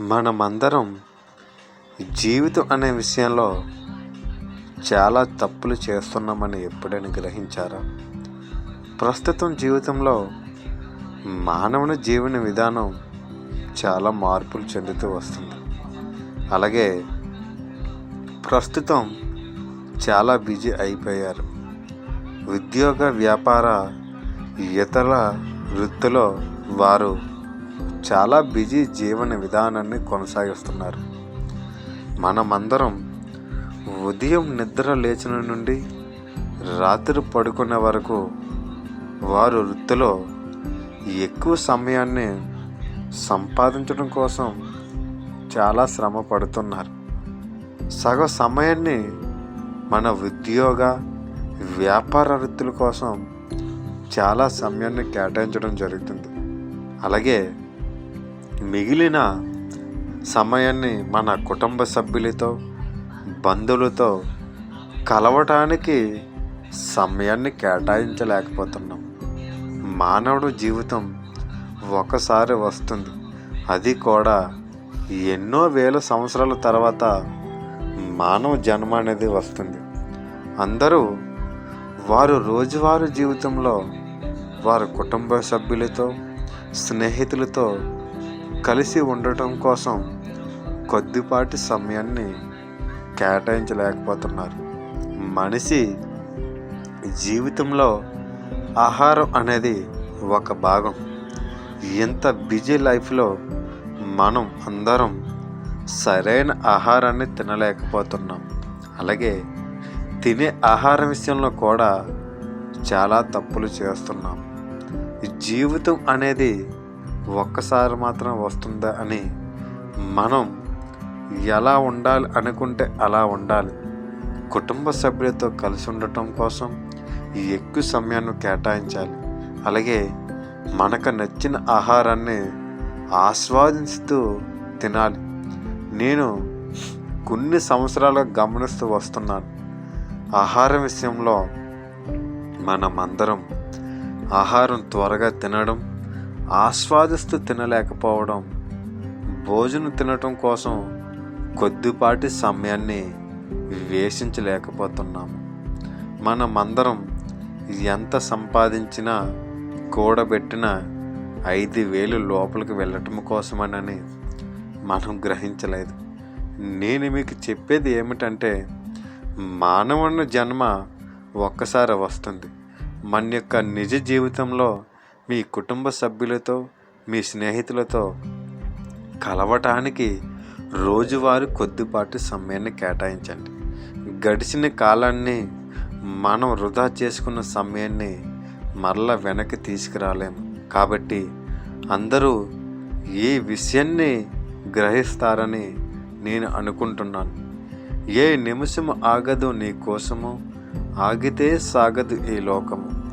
మనమందరం జీవితం అనే విషయంలో చాలా తప్పులు చేస్తున్నామని ఎప్పుడైనా గ్రహించారా? ప్రస్తుతం జీవితంలో మానవుని జీవన విధానం చాలా మార్పులు చెందుతూ వస్తుంది. అలాగే ప్రస్తుతం చాలా బిజీ అయిపోయారు. ఉద్యోగ వ్యాపార ఇతర వృత్తిలో వారు చాలా బిజీ జీవన విధానాన్ని కొనసాగిస్తున్నారు. మనమందరం ఉదయం నిద్ర లేచిన నుండి రాత్రి పడుకునే వరకు వారు వృత్తిలో ఎక్కువ సమయాన్ని సంపాదించడం కోసం చాలా శ్రమ పడుతున్నారు. సగ సమయాన్ని మన ఉద్యోగ వ్యాపార వృత్తుల కోసం చాలా సమయాన్ని కేటాయించడం జరుగుతుంది. అలాగే మిగిలిన సమయాన్ని మన కుటుంబ సభ్యులతో బంధువులతో కలవటానికి సమయాన్ని కేటాయించలేకపోతున్నాం. మానవుడు జీవితం ఒకసారి వస్తుంది. అది కూడా ఎన్నో వేల సంవత్సరాల తర్వాత మానవ జన్మ అనేది వస్తుంది. అందరూ వారు రోజువారీ జీవితంలో వారి కుటుంబ సభ్యులతో స్నేహితులతో కలిసి ఉండటం కోసం కొద్దిపాటి సమయాన్ని కేటాయించలేకపోతున్నారు. మనిషి జీవితంలో ఆహారం అనేది ఒక భాగం. ఇంత బిజీ లైఫ్లో మనం అందరం సరైన ఆహారాన్ని తినలేకపోతున్నాం. అలాగే తినే ఆహారం విషయంలో కూడా చాలా తప్పులు చేస్తున్నాం. జీవితం అనేది ఒక్కసారి మాత్రం వస్తుందా అని మనం ఎలా ఉండాలి అనుకుంటే అలా ఉండాలి. కుటుంబ సభ్యులతో కలిసి ఉండటం కోసం ఎక్కువ సమయాన్ని కేటాయించాలి. అలాగే మనకు నచ్చిన ఆహారాన్ని ఆస్వాదిస్తూ తినాలి. నేను కొన్ని సంవత్సరాలుగా గమనిస్తూ వస్తున్నాను. ఆహారం విషయంలో మనమందరం ఆహారం త్వరగా తినడం ఆస్వాదిస్తూ తినలేకపోవడం భోజనం తినటం కోసం కొద్దిపాటి సమయాన్ని వేషించలేకపోతున్నాము మనమందరం ఎంత సంపాదించినా కూడబెట్టిన ఐదు వేలు లోపలికి వెళ్ళటం కోసమనని మనం గ్రహించలేదు. నేను మీకు చెప్పేది ఏమిటంటే మానవుని జన్మ ఒక్కసారి వస్తుంది. మన యొక్క నిజ జీవితంలో మీ కుటుంబ సభ్యులతో మీ స్నేహితులతో కలవటానికి రోజువారీ కొద్దిపాటి సమయాన్ని కేటాయించండి. గడిచిన కాలాన్ని మనం వృధా చేసుకున్న సమయాన్ని మరలా వెనక్కి తీసుకురాలేము. కాబట్టి అందరూ ఈ విషయాన్ని గ్రహిస్తారని నేను అనుకుంటున్నాను. ఏ నిమిషం ఆగదు నీ కోసము ఆగితే సాగదు ఈ లోకము.